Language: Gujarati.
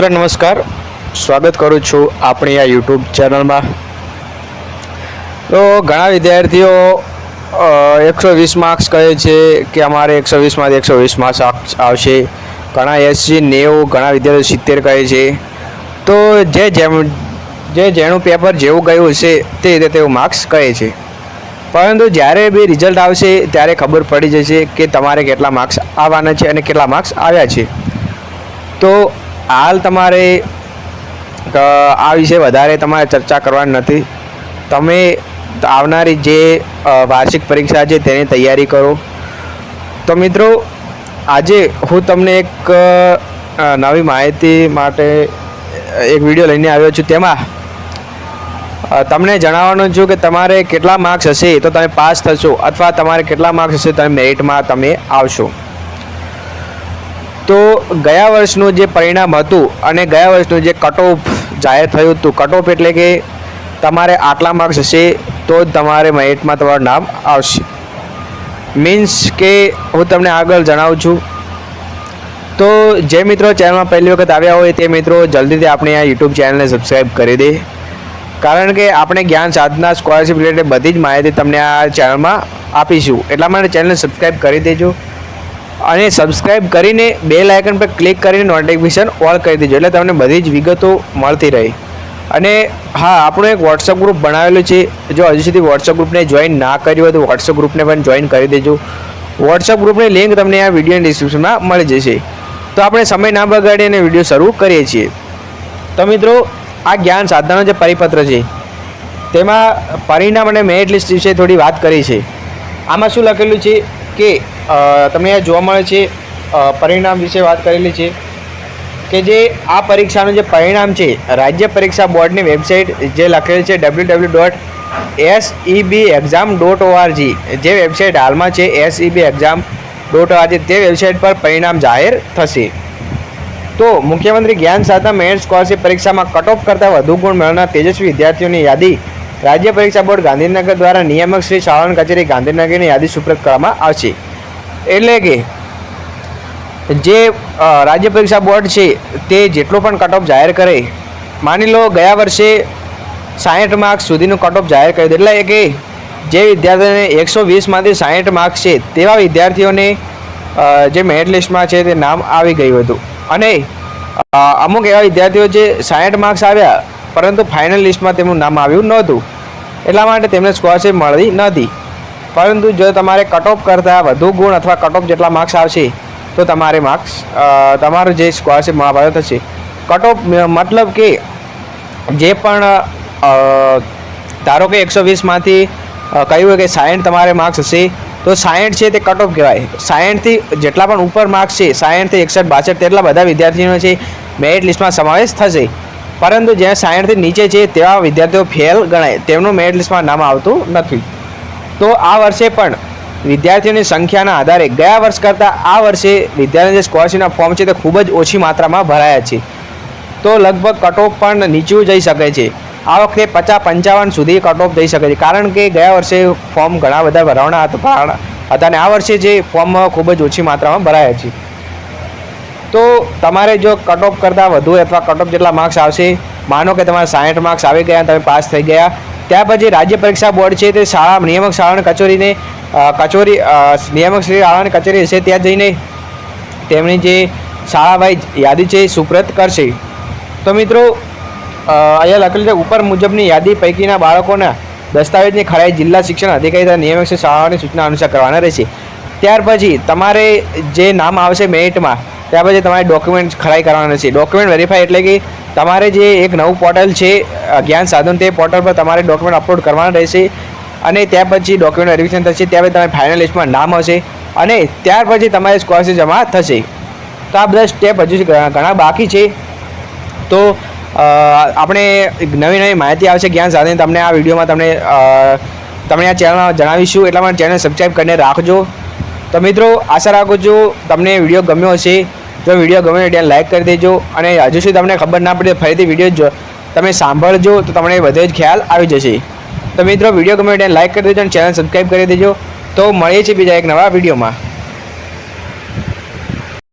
મિત્રો, નમસ્કાર. સ્વાગત કરું છું આપણી આ યુટ્યુબ ચેનલમાં તો ઘણા વિદ્યાર્થીઓ એકસો વીસ માર્ક્સ કહે છે કે અમારે એકસો વીસમાંથી એકસો વીસ માર્ક્સ આવશે. ઘણા એસી નેવું, ઘણા વિદ્યાર્થીઓ સિત્તેર કહે છે. તો જે જેમ, જે જેનું પેપર જેવું ગયું હશે, તે રીતે તેવું માર્ક્સ કહે છે. પરંતુ જ્યારે બી રિઝલ્ટ આવશે, ત્યારે ખબર પડી જશે કે તમારે કેટલા માર્ક્સ આવવાના છે અને કેટલા માર્ક્સ આવ્યા છે. તો હાલ તમારે આ વિશે વધારે તમારે ચર્ચા કરવાની નથી. તમે આવનારી જે વાર્ષિક પરીક્ષા છે તેની તૈયારી કરો. તો મિત્રો, આજે હું તમને એક નવી માહિતી માટે એક વીડિયો લઈને આવ્યો છું. તેમાં તમને જણાવવાનું છું કે તમારે કેટલા માર્ક્સ હશે તો તમે પાસ થશો, અથવા તમારે કેટલા માર્ક્સ હશે તમે મેરિટમાં તમે આવશો. તો ગયા વર્ષનું જે પરિણામ હતું અને ગયા વર્ષનું જે કટ ઓફ જાહેર થયું હતું કટ ઓફ એટલે કે તમારે આટલા માર્ક્સ હશે તો જ તમારે મેરિટમાં તમારું નામ આવશે. મીન્સ કે હું તમને આગળ જણાવું છું. તો જે મિત્રો ચેનલમાં પહેલી વખત આવ્યા હોય તે મિત્રો જલ્દીથી આપણે આ યુટ્યુબ ચેનલને સબસ્ક્રાઈબ કરી દે. કારણ કે આપણે જ્ઞાન સાધના સ્કોલરશિપ રિલેટેડ બધી જ માહિતી તમને આ ચેનલમાં આપીશું. એટલા માટે ચેનલને સબસ્ક્રાઈબ કરી દેજો. અને સબસ્ક્રાઇબ કરીને બે લાયકન પર ક્લિક કરીને નોટિફિકેશન ઓલ કરી દેજો. એટલે તમને બધી જ વિગતો મળતી રહે. અને હા, આપણું એક વોટ્સઅપ ગ્રુપ બનાવેલું છે. જો હજુ સુધી વોટ્સઅપ ગ્રુપને જોઈન ના કર્યું હોય તો વોટ્સઅપ ગ્રુપને પણ જોઈન કરી દેજો. વોટ્સઅપ ગ્રુપની લિંક તમને આ વીડિયો ડિસ્ક્રિપ્શનમાં મળી જશે. તો આપણે સમય ના બગાડી અને વીડિયો શરૂ કરીએ છીએ. તો મિત્રો, આ જ્ઞાન સાધનાનો જે પરિપત્ર છે, તેમાં પરિણામ અને મેરિટ લિસ્ટ વિશે થોડી વાત કરી છે. આમાં શું લખેલું છે કે તમને જોવા મળે છે પરિણામ વિશે વાત કરેલી છે કે જે આ પરીક્ષાનું જે પરિણામ છે, રાજ્ય પરીક્ષા બોર્ડની વેબસાઇટ જે લખેલી છે W W dot S B exam dot ORG જે વેબસાઇટ હાલમાં છે S B exam dot ORG તે વેબસાઇટ પર પરિણામ જાહેર થશે. તો મુખ્યમંત્રી જ્ઞાન સાધના મેરિટ સ્કોલરશીપ પરીક્ષામાં કટ કરતાં વધુ ગુણ મેળવનાર તેજસ્વી વિદ્યાર્થીઓની યાદી રાજ્ય પરીક્ષા બોર્ડ ગાંધીનગર દ્વારા નિયામક શ્રી શાળાની કચેરી ગાંધીનગરની યાદી સુપ્રત કરવામાં આવશે. એટલે કે જે રાજ્ય પરીક્ષા બોર્ડ છે, તે જેટલો પણ કટ જાહેર કરે, માની લો ગયા વર્ષે સાહીઠ માર્ક્સ સુધીનું કટ જાહેર કર્યું. એટલે કે જે વિદ્યાર્થીઓને એકસો વીસમાંથી સાહીઠ માર્ક્સ છે, તેવા વિદ્યાર્થીઓને જે મેરિટ લિસ્ટમાં છે, તે નામ આવી ગયું હતું અને અમુક એવા વિદ્યાર્થીઓ જે સાહીઠ માર્ક્સ આવ્યા, પરંતુ ફાઇનલ લિસ્ટમાં તેમનું નામ આવ્યું નહોતું એટલા માટે તેમને સ્કોલરશિપ મળી નથી પરંતુ જો તમારે કટ ઓફ કરતાં વધુ ગુણ અથવા કટ ઓફ જેટલા માર્ક્સ આવશે, તો તમારે માર્ક્સ તમારું જે સ્કોલરશિપ મહાભારત થશે કટ ઓફ મતલબ કે જે પણ ધારો કે એકસો વીસમાંથી કહ્યું હોય કે સાયન્ટ તમારે માર્ક્સ હશે, તો સાયન્ટ છે તે કટ ઓફ કહેવાય. સાયન્ટથી જેટલા પણ ઉપર માર્ક્સ છે સાયન્ટથી એકસઠ, બાસઠ તેટલા બધા વિદ્યાર્થીઓનો છે મેરિટ લિસ્ટમાં સમાવેશ થશે. પરંતુ જ્યાં સાયન્ટથી નીચે છે, તેવા વિદ્યાર્થીઓ ફેલ ગણાય. તેમનું મેરિટ લિસ્ટમાં નામ આવતું નથી. તો આ વર્ષે પણ વિદ્યાર્થીઓની સંખ્યાના આધારે ગયા વર્ષ કરતાં આ વર્ષે વિદ્યાર્થીઓ જે સ્કોલરશિપના ફોર્મ છે તે ખૂબ જ ઓછી માત્રામાં ભરાયા છે. તો લગભગ કટ પણ નીચું જઈ શકે છે. આ વખતે પચાસ પંચાવન સુધી કટ ઓફ જઈ શકે છે. કારણ કે ગયા વર્ષે ફોર્મ ઘણા બધા ભરાવાના હતા હતા અને આ વર્ષે જે ફોર્મ ખૂબ જ ઓછી માત્રામાં ભરાયા છે. તો તમારે જો કટ ઓફ કરતાં વધુ અથવા કટ જેટલા માર્ક્સ આવશે, માનો કે તમારે સાઠ માર્ક્સ આવી ગયા તમે પાસ થઈ ગયા ત્યાર પછી રાજ્ય પરીક્ષા બોર્ડ છે તે શાળા, નિયામક શાળાની કચેરીને કચોરી નિયામક શ્રી શાળાની કચેરી હશે ત્યાં જઈને તેમની જે શાળા યાદી છે એ સુપ્રત કરશે. તો મિત્રો અહીંયા લખેલી છે, ઉપર મુજબની યાદી પૈકીના બાળકોના દસ્તાવેજની ખરાઈ જિલ્લા શિક્ષણ અધિકારી તથા નિયામક શાળાઓની સૂચના અનુસાર કરવાના રહેશે. ત્યાર પછી તમારે જે નામ આવશે મેરિટમાં, ત્યાર પછી તમારે ડોક્યુમેન્ટ ખરાઈ કરવાના રહેશે. ડોક્યુમેન્ટ વેરીફાઈ એટલે કે તમારે જે એક નવું પોર્ટલ છે જ્ઞાન સાધન તે પોર્ટલ પર તમારે ડોક્યુમેન્ટ અપલોડ કરવાના રહેશે અને ત્યાર પછી ડોક્યુમેન્ટ વેરિફિકેશન થશે ત્યાર પછી તમારે ફાઇનલ લિસ્ટમાં નામ હશે અને ત્યાર પછી તમારે સ્કોલરશિપ જમા થશે. તો આ બધા સ્ટેપ હજુ ઘણા બાકી છે. તો આપણે નવી નવી માહિતી આવશે જ્ઞાન સાધન તમને આ વિડીયોમાં તમને તમને આ ચેનલમાં જણાવીશું. એટલા માટે ચેનલ સબસ્ક્રાઈબ કરીને રાખજો. તો મિત્રો, આશા રાખું છું તમને વીડિયો ગમ્યો હશે. જો વીડિયો ગમે એટલે લાઇક કરી દેજો અને હજુ સુધી તમને ખબર ના પડે ફરીથી વીડિયો જો તમે સાંભળજો તો તમને બધો જ ખ્યાલ આવી જશે. તો મિત્રો, વીડિયો ગમે એટલે લાઇક કરી દેજો અને ચેનલ સબસ્ક્રાઈબ કરી દેજો. તો મળીએ છીએ બીજા એક નવા વિડીયોમાં.